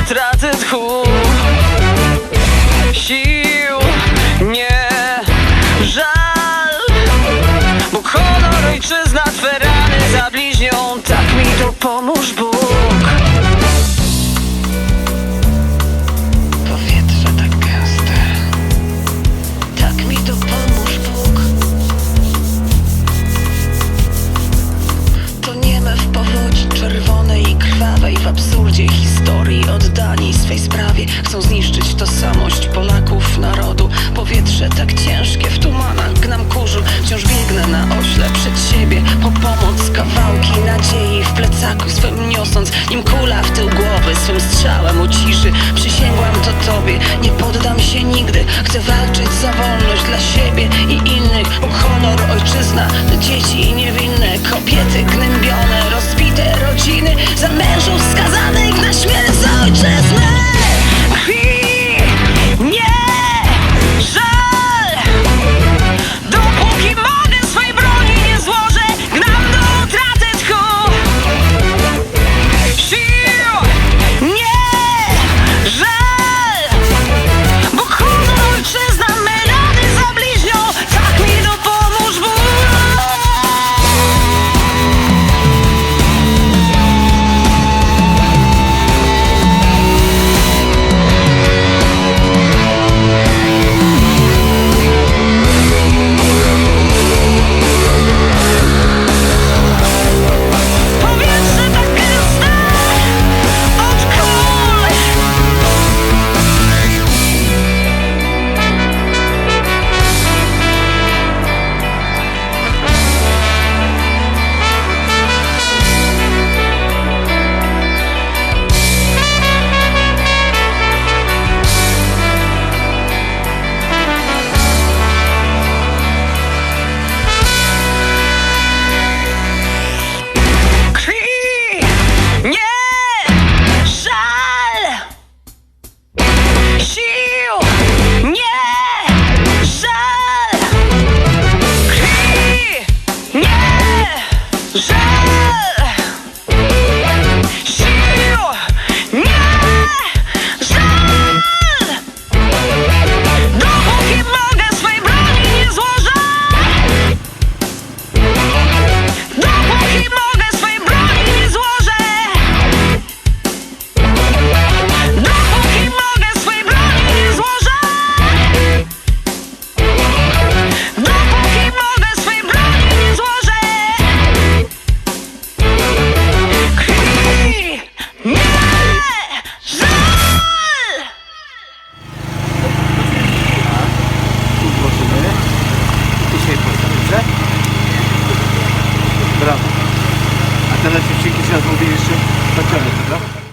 Utraty tchu Sił nie żal. Bo honor, ojczyzna, twe rany za bliźnią Tak mi to pomóż Bóg oddani swej sprawie. Chcą zniszczyć tożsamość Polaków, narodu. Powietrze tak ciężkie w tumanach gnam kurzu. Wciąż biegnę na ośle przed siebie. Po pomoc kawałki nadziei w plecaku swym niosąc Nim kula w tył głowy. Swym strzałem uciszy Przysięgłam to tobie, nie poddam się nigdy. Chcę walczyć za wolność dla siebie i innych. Bo honor, ojczyzna, dzieci i niewinne. Kobiety gnębione, çekeceğiz o değişim kaç ay.